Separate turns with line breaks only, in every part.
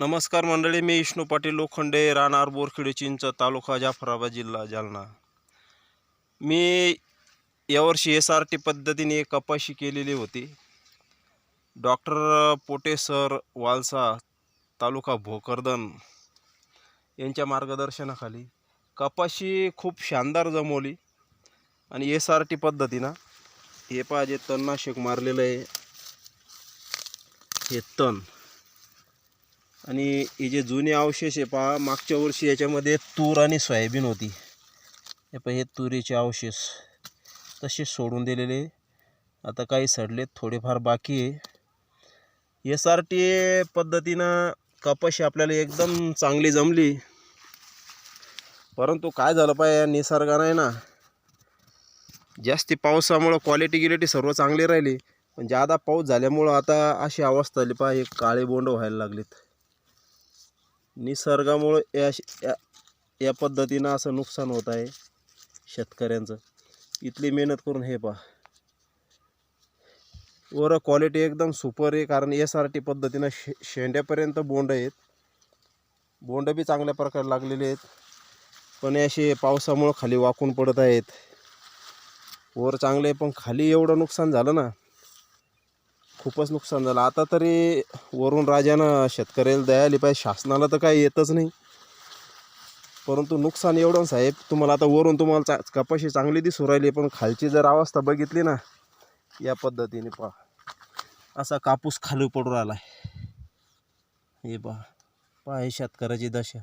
नमस्कार मंडळी मी विष्णू पाटील लोखंडे राहणार बोरखेडी चिंच तालुका जाफराबाद जिल्हा जालना. मी यावर्षी एस आर टी पद्धतीने कपाशी केलेली होती. डॉक्टर पोटे सर वालसा तालुका भोकरदन यांच्या मार्गदर्शनाखाली कपाशी खूप शानदार जमवली आणि एस आर टी पद्धतीनं हे पहा जे तणनाशक मारलेलं आहे हे तण. आणि हे जे जुने अवशेष आहे पहा मागच्या वर्षी याच्यामध्ये तूर आणि सोयाबीन होती. हे पण हे तुरीचे अवशेष. तसे सोडून दिलेले. आता काही सडलेत थोडेफार बाकी आहे. एस आर टी पद्धतीनं कपाशी आपल्याला एकदम चांगली जमली. परंतु काय झालं पाहिजे निसर्गानं आहे ना जास्ती पावसामुळं क्वालिटी गिलिटी सर्व चांगली राहिली. पण जादा पाऊस झाल्यामुळं आता अशी अवस्था आली पहा हे काळे बोंड व्हायला लागलेत. निसर्गामुळं या या या पद्धतीनं असं नुकसान होत आहे शेतकऱ्यांचं. इथली मेहनत करून हे पहा. वर क्वालिटी एकदम सुपर आहे कारण एस आर टी पद्धतीनं शे शेंड्यापर्यंत बोंड आहेत. बोंड बी चांगल्या प्रकारे लागलेले आहेत. पण असे पावसामुळं खाली वाकून पडत आहेत. वर चांगले आहे, पण खाली एवढं नुकसान झालं ना खूपच नुकसान झालं. आता तरी वरून राजानं शेतकऱ्याला दया आली पाहिजे. शासनाला तर काही येतच नाही. परंतु नुकसान एवढं साहेब तुम्हाला आता वरून तुम्हाला चा कपाशी चांगली दिसू राहिली पण खालची जर अवस्था बघितली ना या पद्धतीने पहा. असा कापूस खाली पडून राहिला हे पहा. पहा हे शेतकऱ्याची दशा.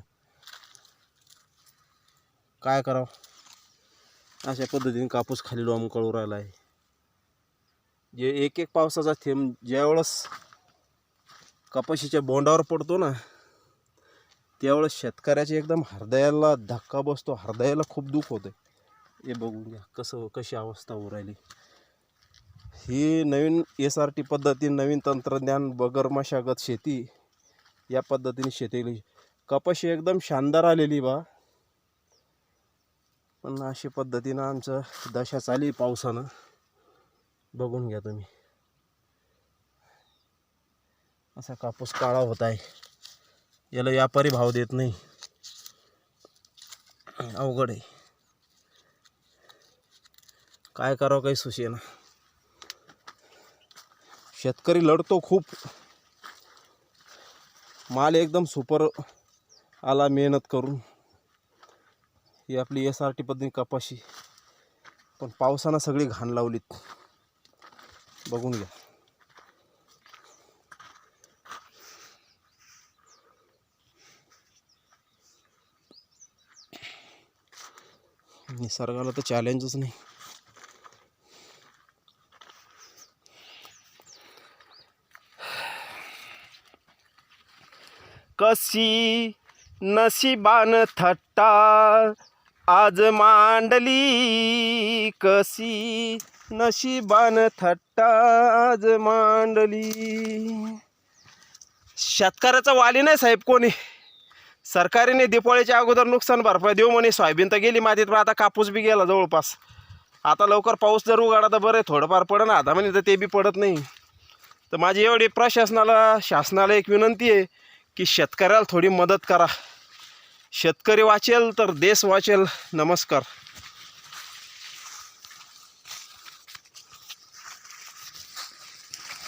काय करावं? अशा पद्धतीने कापूस खाली लोंबकळू राहिला आहे जे एक एक पावसाचा थेंब ज्यावेळेस कपाशीच्या बोंडावर पडतो ना त्यावेळेस शेतकऱ्याच्या एकदम हृदयाला धक्का बसतो हृदयाला खूप दुःख होतं हे बघून घ्या कसं कशी अवस्था होऊ राहिली. ही नवीन एस आर टी पद्धती नवीन तंत्रज्ञान बगर मशागत शेती या पद्धतीने शेती केली. कपाशी एकदम शानदार आलेली बा. पण अशी पद्धतीनं आमचं दशा चाली पावसानं. बघून घ्या तुम्ही. असा कापूस काळा होत आहे. याला व्यापारी भाव देत नाही. अवघड आहे. काय करावं काही सुशेना शेतकरी लढतो खूप. माल एकदम सुपर आला मेहनत करून. ही आपली एस आर टी पद्धती कपाशी. पण पावसानं सगळी घाण लावलीत. बघून घ्या. निसर्गाला तर चॅलेंजच नाही. कशी नशिबान थट्टा आज मांडली कशी नशिबान थट्टा आज मांडली. शेतकऱ्याचा वाली नाही साहेब कोणी. सरकारीने दिपावळीच्या अगोदर नुकसान भरपाई देऊ म्हणे. सोयाबीन तर गेली मातीत पण आता कापूस बी गेला जवळपास. आता लवकर पाऊस जर उघाडा तर बरं आहे, थोडंफार पडन. आता म्हणे तर ते बी पडत नाही. तर माझी एवढी प्रशासनाला शासनाला एक विनंती आहे की शेतकऱ्याला थोडी मदत करा. शेतकरी वाचेल तर देश वाचेल. नमस्कार.